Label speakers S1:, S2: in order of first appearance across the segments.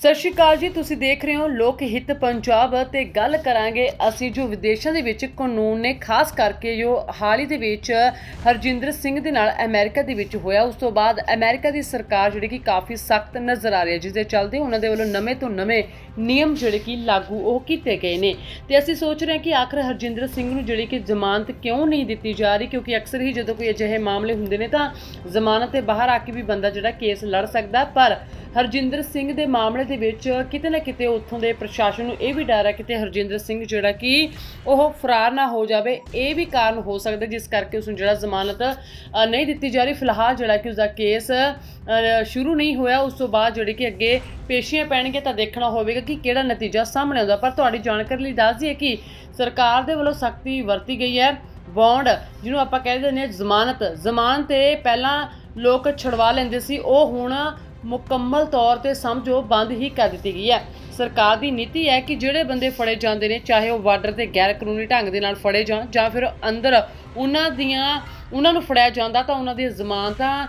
S1: ਸਤਿ ਸ਼੍ਰੀ ਅਕਾਲ ਜੀ, ਤੁਸੀਂ ਦੇਖ ਰਹੇ ਹੋ ਲੋਕ ਹਿੱਤ ਪੰਜਾਬ ਤੇ ਗੱਲ ਕਰਾਂਗੇ ਅਸੀਂ ਜੋ ਵਿਦੇਸ਼ਾਂ ਦੇ ਵਿੱਚ ਕਾਨੂੰਨ ਨੇ, ਖਾਸ ਕਰਕੇ ਜੋ ਹਾਲ ਹੀ ਦੇ ਵਿੱਚ ਹਰਜਿੰਦਰ ਸਿੰਘ ਦੇ ਨਾਲ ਅਮਰੀਕਾ ਦੇ ਵਿੱਚ ਹੋਇਆ, ਉਸ ਤੋਂ ਬਾਅਦ ਅਮਰੀਕਾ ਦੀ ਸਰਕਾਰ ਜਿਹੜੀ ਕਿ ਕਾਫੀ ਸਖਤ ਨਜ਼ਰ ਆ ਰਹੀ ਹੈ ਜਿਸ ਦੇ ਚੱਲਦੇ ਉਹਨਾਂ ਦੇ ਵੱਲੋਂ ਨਵੇਂ ਤੋਂ ਨਵੇਂ ਨਿਯਮ ਜਿਹੜੇ ਕਿ ਲਾਗੂ ਉਹ ਕੀਤੇ ਗਏ ਨੇ। ਤੇ ਅਸੀਂ ਸੋਚ ਰਹੇ ਹਾਂ ਕਿ ਆਖਰ ਹਰਜਿੰਦਰ ਸਿੰਘ ਨੂੰ ਜਿਹੜੀ ਕਿ ਜ਼ਮਾਨਤ ਕਿਉਂ ਨਹੀਂ ਦਿੱਤੀ ਜਾ ਰਹੀ, ਕਿਉਂਕਿ ਅਕਸਰ ਹੀ ਜਦੋਂ ਕੋਈ ਅਜਿਹੇ ਮਾਮਲੇ ਹੁੰਦੇ ਨੇ ਤਾਂ ਜ਼ਮਾਨਤ ਤੇ ਬਾਹਰ ਆ ਕੇ ਵੀ ਬੰਦਾ ਜਿਹੜਾ ਕੇਸ ਲੜ ਸਕਦਾ, ਪਰ ਹਰਜਿੰਦਰ ਸਿੰਘ ਦੇ ਮਾਮਲੇ ਦੇ ਵਿੱਚ ਕਿਤੇ ਨਾ ਕਿਤੇ ਉੱਥੋਂ ਦੇ ਪ੍ਰਸ਼ਾਸਨ ਨੂੰ ਇਹ ਵੀ ਡਰ ਹੈ ਕਿਤੇ ਹਰਜਿੰਦਰ ਸਿੰਘ ਜਿਹੜਾ ਕਿ ਉਹ ਫਰਾਰ ਨਾ ਹੋ ਜਾਵੇ, ਇਹ ਵੀ ਕਾਰਨ ਹੋ ਸਕਦਾ ਜਿਸ ਕਰਕੇ ਉਸ ਨੂੰ ਜਿਹੜਾ ਜ਼ਮਾਨਤ ਨਹੀਂ ਦਿੱਤੀ ਜਾ ਰਹੀ। ਫਿਲਹਾਲ ਜਿਹੜਾ ਕਿ ਉਸਦਾ ਕੇਸ ਸ਼ੁਰੂ ਨਹੀਂ ਹੋਇਆ, ਉਸ ਤੋਂ ਬਾਅਦ ਜਿਹੜੇ ਕਿ ਅੱਗੇ ਪੇਸ਼ੀਆਂ ਪੈਣਗੇ ਤਾਂ ਦੇਖਣਾ ਹੋਵੇਗਾ ਕਿ ਕਿਹੜਾ ਨਤੀਜਾ ਸਾਹਮਣੇ ਆਉਂਦਾ। ਪਰ ਤੁਹਾਡੀ ਜਾਣਕਾਰੀ ਲਈ ਦੱਸ ਦਈਏ ਕਿ ਸਰਕਾਰ ਦੇ ਵੱਲੋਂ ਸਖਤੀ ਵਰਤੀ ਗਈ ਹੈ। ਬੌਂਡ, ਜਿਹਨੂੰ ਆਪਾਂ ਕਹਿ ਦਿੰਦੇ ਹਾਂ ਜ਼ਮਾਨਤ ਜ਼ਮਾਨ ਤੇ ਪਹਿਲਾਂ ਲੋਕ ਛੁਡਵਾ ਲੈਂਦੇ ਸੀ, ਉਹ ਹੁਣ ਮੁਕੰਮਲ ਤੌਰ ਤੇ ਸਮਝੋ ਬੰਦ ਹੀ ਕਰ ਦਿੱਤੀ ਗਈ ਹੈ। ਸਰਕਾਰ ਦੀ ਨੀਤੀ ਹੈ ਕਿ ਜਿਹੜੇ ਬੰਦੇ ਫੜੇ ਜਾਂਦੇ ਨੇ, ਚਾਹੇ ਉਹ ਬਾਰਡਰ ਤੇ ਗੈਰ ਕਾਨੂੰਨੀ ਢੰਗ ਦੇ ਨਾਲ ਫੜੇ ਜਾਣ ਜਾਂ ਫਿਰ ਅੰਦਰ ਉਹਨਾਂ ਦੀਆਂ, ਉਹਨਾਂ ਨੂੰ ਫੜਿਆ ਜਾਂਦਾ ਤਾਂ ਉਹਨਾਂ ਦੀਆਂ ਜ਼ਮਾਨਤਾਂ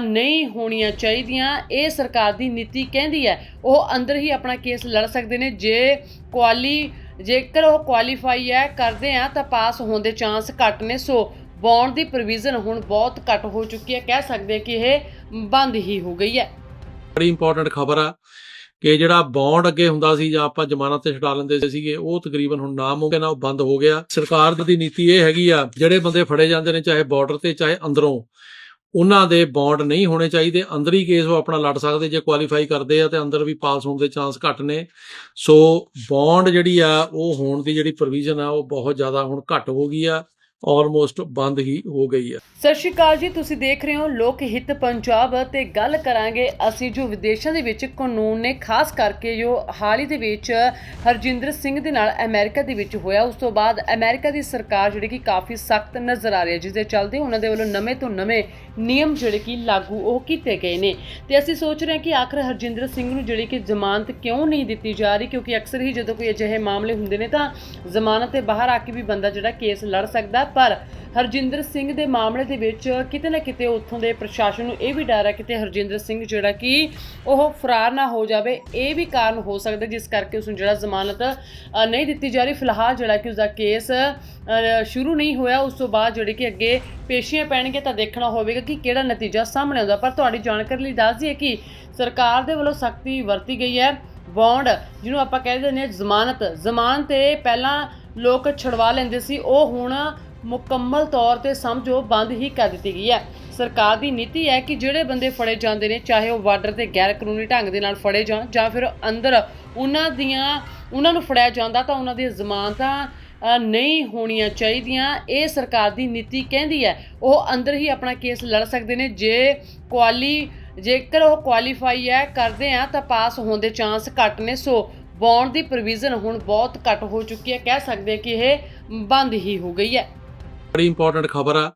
S1: ਨਹੀਂ ਹੋਣੀਆਂ ਚਾਹੀਦੀਆਂ। ਇਹ ਸਰਕਾਰ ਦੀ ਨੀਤੀ ਕਹਿੰਦੀ ਹੈ। ਉਹ ਅੰਦਰ ਹੀ ਆਪਣਾ ਕੇਸ ਲੜ ਸਕਦੇ ਨੇ। ਜੇ ਕੁਆਲੀ, ਜੇਕਰ ਉਹ ਕੁਆਲੀਫਾਈ ਹੈ, ਕਰਦੇ ਆ ਤਾਂ ਪਾਸ ਹੋਣ ਦੇ ਚਾਂਸ ਘੱਟ ਨੇ। ਸੋ ਬੌਂਡ ਦੀ ਪ੍ਰੋਵੀਜ਼ਨ ਹੁਣ ਬਹੁਤ ਘੱਟ ਹੋ ਚੁੱਕੀ ਹੈ। ਕਹਿ ਸਕਦੇ ਕਿ ਇਹ ਬੰਦ ਹੀ ਹੋ ਗਈ ਹੈ।
S2: ਬੜੀ ਇੰਪੋਰਟੈਂਟ ਖਬਰ ਆ ਕਿ ਜਿਹੜਾ ਬੌਂਡ ਅੱਗੇ ਹੁੰਦਾ ਸੀ ਜਾਂ ਆਪਾਂ ਜ਼ਮਾਨਤ ਤੇ ਛੁਡਾ ਲੈਂਦੇ ਸੀਗੇ, ਉਹ ਤਕਰੀਬਨ ਹੁਣ ਨਾਮੁਮਕਿਨ ਆ ਉਹ ਬੰਦ ਹੋ ਗਿਆ। ਸਰਕਾਰ ਦੀ ਨੀਤੀ ਇਹ ਹੈਗੀ ਆ, ਜਿਹੜੇ ਬੰਦੇ ਫੜੇ ਜਾਂਦੇ ਨੇ, ਚਾਹੇ ਬਾਰਡਰ ਤੇ, ਚਾਹੇ ਅੰਦਰੋਂ, ਉਹਨਾਂ ਦੇ ਬੌਂਡ ਨਹੀਂ ਹੋਣੇ ਚਾਹੀਦੇ। ਅੰਦਰ ਹੀ ਕੇਸ ਉਹ ਆਪਣਾ ਲੜ ਸਕਦੇ, ਜੇ ਕੁਆਲੀਫਾਈ ਕਰਦੇ ਆ ਤੇ ਅੰਦਰ ਵੀ ਪਾਸ ਹੋਣ ਦੇ ਚਾਂਸ ਘੱਟ ਨੇ। ਸੋ ਬੌਂਡ ਜਿਹੜੀ ਆ, ਉਹ ਹੋਣ ਦੀ ਜਿਹੜੀ ਪ੍ਰੋਵੀਜ਼ਨ ਆ, ਉਹ ਬਹੁਤ ਜ਼ਿਆਦਾ ਹੁਣ ਘੱਟ ਹੋ ਗਈ ਆ। ਆਲਮੋਸਟ ਬੰਦ ਹੀ ਹੋ ਗਈ ਹੈ।
S1: ਸਤਿ ਸ਼੍ਰੀ ਅਕਾਲ ਜੀ, ਤੁਸੀਂ ਦੇਖ ਰਹੇ ਹੋ ਲੋਕ ਹਿੱਤ ਪੰਜਾਬ ਤੇ ਗੱਲ ਕਰਾਂਗੇ ਅਸੀਂ ਜੋ ਵਿਦੇਸ਼ਾਂ ਦੇ ਵਿੱਚ ਕਾਨੂੰਨ ਨੇ, ਖਾਸ ਕਰਕੇ ਜੋ ਹਾਲ ਹੀ ਦੇ ਵਿੱਚ ਹਰਜਿੰਦਰ ਸਿੰਘ ਦੇ ਨਾਲ ਅਮਰੀਕਾ ਦੇ ਵਿੱਚ ਹੋਇਆ, ਉਸ ਤੋਂ ਬਾਅਦ ਅਮਰੀਕਾ ਦੀ ਸਰਕਾਰ ਜਿਹੜੀ ਕਿ ਕਾਫੀ ਸਖਤ ਨਜ਼ਰ ਆ ਰਹੀ ਹੈ ਜਿਸ ਦੇ ਚੱਲਦੇ ਉਹਨਾਂ ਦੇ ਵੱਲੋਂ ਨਵੇਂ ਤੋਂ ਨਵੇਂ ਨਿਯਮ ਜਿਹੜੇ ਕਿ ਲਾਗੂ ਉਹ ਕੀਤੇ ਗਏ ਨੇ। ਤੇ ਅਸੀਂ ਸੋਚ ਰਹੇ ਹਾਂ ਕਿ ਆਖਰ ਹਰਜਿੰਦਰ ਸਿੰਘ ਨੂੰ ਜਿਹੜੀ ਕਿ ਜ਼ਮਾਨਤ ਕਿਉਂ ਨਹੀਂ ਦਿੱਤੀ ਜਾ ਰਹੀ, ਕਿਉਂਕਿ ਅਕਸਰ ਹੀ ਜਦੋਂ ਕੋਈ ਅਜਿਹੇ ਮਾਮਲੇ ਹੁੰਦੇ ਨੇ ਤਾਂ ਜ਼ਮਾਨਤ ਤੇ ਬਾਹਰ ਆ ਕੇ ਵੀ ਬੰਦਾ ਜਿਹੜਾ ਕੇਸ ਲੜ ਸਕਦਾ ਪਰ ਹਰਜਿੰਦਰ ਸਿੰਘ ਦੇ ਮਾਮਲੇ ਦੇ ਵਿੱਚ ਕਿਤੇ ਨਾ ਕਿਤੇ ਉੱਥੋਂ ਦੇ ਪ੍ਰਸ਼ਾਸਨ ਨੂੰ ਇਹ ਵੀ ਡਰ ਹੈ ਕਿਤੇ ਹਰਜਿੰਦਰ ਸਿੰਘ ਜਿਹੜਾ ਕਿ ਉਹ ਫਰਾਰ ਨਾ ਹੋ ਜਾਵੇ, ਇਹ ਵੀ ਕਾਰਨ ਹੋ ਸਕਦਾ ਜਿਸ ਕਰਕੇ ਉਸ ਨੂੰ ਜਿਹੜਾ ਜ਼ਮਾਨਤ ਨਹੀਂ ਦਿੱਤੀ ਜਾ ਰਹੀ। ਫਿਲਹਾਲ ਜਿਹੜਾ ਕਿ ਉਸਦਾ ਕੇਸ ਸ਼ੁਰੂ ਨਹੀਂ ਹੋਇਆ, ਉਸ ਤੋਂ ਬਾਅਦ ਜਿਹੜੇ ਕਿ ਅੱਗੇ ਪੇਸ਼ੀਆਂ ਪੈਣਗੇ ਤਾਂ ਦੇਖਣਾ ਹੋਵੇਗਾ ਕਿ ਕਿਹੜਾ ਨਤੀਜਾ ਸਾਹਮਣੇ ਆਉਂਦਾ। ਪਰ ਤੁਹਾਡੀ ਜਾਣਕਾਰੀ ਲਈ ਦੱਸ ਦਈਏ ਕਿ ਸਰਕਾਰ ਦੇ ਵੱਲੋਂ ਸਖਤੀ ਵਰਤੀ ਗਈ ਹੈ। ਬੌਂਡ, ਜਿਹਨੂੰ ਆਪਾਂ ਕਹਿ ਦਿੰਦੇ ਹਾਂ ਜ਼ਮਾਨਤ ਜ਼ਮਾਨਤ ਤੇ ਪਹਿਲਾਂ ਲੋਕ ਛੁਡਵਾ ਲੈਂਦੇ ਸੀ, ਉਹ ਹੁਣ ਮੁਕੰਮਲ ਤੌਰ ਤੇ ਸਮਝੋ ਬੰਦ ਹੀ ਕਰ ਦਿੱਤੀ ਗਈ ਹੈ। ਸਰਕਾਰ ਦੀ ਨੀਤੀ ਹੈ ਕਿ ਜਿਹੜੇ ਬੰਦੇ ਫੜੇ ਜਾਂਦੇ ਨੇ, ਚਾਹੇ ਉਹ ਬਾਰਡਰ ਤੇ ਗੈਰ ਕਾਨੂੰਨੀ ਢੰਗ ਦੇ ਨਾਲ ਫੜੇ ਜਾਣ ਜਾਂ ਫਿਰ ਅੰਦਰ ਉਹਨਾਂ ਦੀਆਂ, ਉਹਨਾਂ ਨੂੰ ਫੜਿਆ ਜਾਂਦਾ ਤਾਂ ਉਹਨਾਂ ਦੀਆਂ ਜ਼ਮਾਨਤਾਂ ਨਹੀਂ ਹੋਣੀਆਂ ਚਾਹੀਦੀਆਂ। ਇਹ ਸਰਕਾਰ ਦੀ ਨੀਤੀ ਕਹਿੰਦੀ ਹੈ। ਉਹ ਅੰਦਰ ਹੀ ਆਪਣਾ ਕੇਸ ਲੜ ਸਕਦੇ ਨੇ। ਜੇ ਕੁਆਲੀ, ਜੇਕਰ ਉਹ ਕੁਆਲੀਫਾਈ ਹੈ, ਕਰਦੇ ਆ ਤਾਂ ਪਾਸ ਹੋਣ ਦੇ ਚਾਂਸ ਘੱਟ ਨੇ। ਸੋ ਬੌਂਡ ਦੀ ਪ੍ਰੋਵੀਜ਼ਨ ਹੁਣ ਬਹੁਤ ਘੱਟ ਹੋ ਚੁੱਕੀ ਹੈ। ਕਹਿ ਸਕਦੇ ਕਿ ਇਹ ਬੰਦ ਹੀ ਹੋ ਗਈ ਹੈ।
S2: ਬੜੀ ਇੰਪੋਰਟੈਂਟ ਖਬਰ ਆ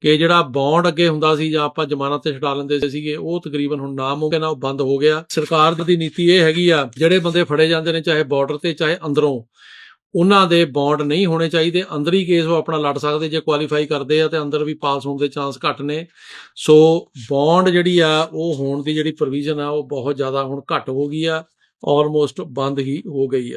S2: ਕਿ ਜਿਹੜਾ ਬੌਂਡ ਅੱਗੇ ਹੁੰਦਾ ਸੀ ਜਾਂ ਆਪਾਂ ਜ਼ਮਾਨਤ ਤੇ ਛੁਡਾ ਲੈਂਦੇ ਸੀਗੇ, ਉਹ ਤਕਰੀਬਨ ਹੁਣ ਨਾਮੁਮਕਿਨ ਆ ਉਹ ਬੰਦ ਹੋ ਗਿਆ। ਸਰਕਾਰ ਦੀ ਨੀਤੀ ਇਹ ਹੈਗੀ ਆ, ਜਿਹੜੇ ਬੰਦੇ ਫੜੇ ਜਾਂਦੇ ਨੇ, ਚਾਹੇ ਬਾਰਡਰ ਤੇ, ਚਾਹੇ ਅੰਦਰੋਂ, ਉਹਨਾਂ ਦੇ ਬੌਂਡ ਨਹੀਂ ਹੋਣੇ ਚਾਹੀਦੇ। ਅੰਦਰ ਹੀ ਕੇਸ ਉਹ ਆਪਣਾ ਲੜ ਸਕਦੇ, ਜੇ ਕੁਆਲੀਫਾਈ ਕਰਦੇ ਆ ਤੇ ਅੰਦਰ ਵੀ ਪਾਸ ਹੋਣ ਦੇ ਚਾਂਸ ਘੱਟ ਨੇ। ਸੋ ਬੌਂਡ ਜਿਹੜੀ ਆ, ਉਹ ਹੋਣ ਦੀ ਜਿਹੜੀ ਪ੍ਰੋਵੀਜ਼ਨ ਆ, ਉਹ ਬਹੁਤ ਜ਼ਿਆਦਾ ਹੁਣ ਘੱਟ ਹੋ ਗਈ ਆ ਆਲਮੋਸਟ ਬੰਦ ਹੀ ਹੋ ਗਈ ਆ।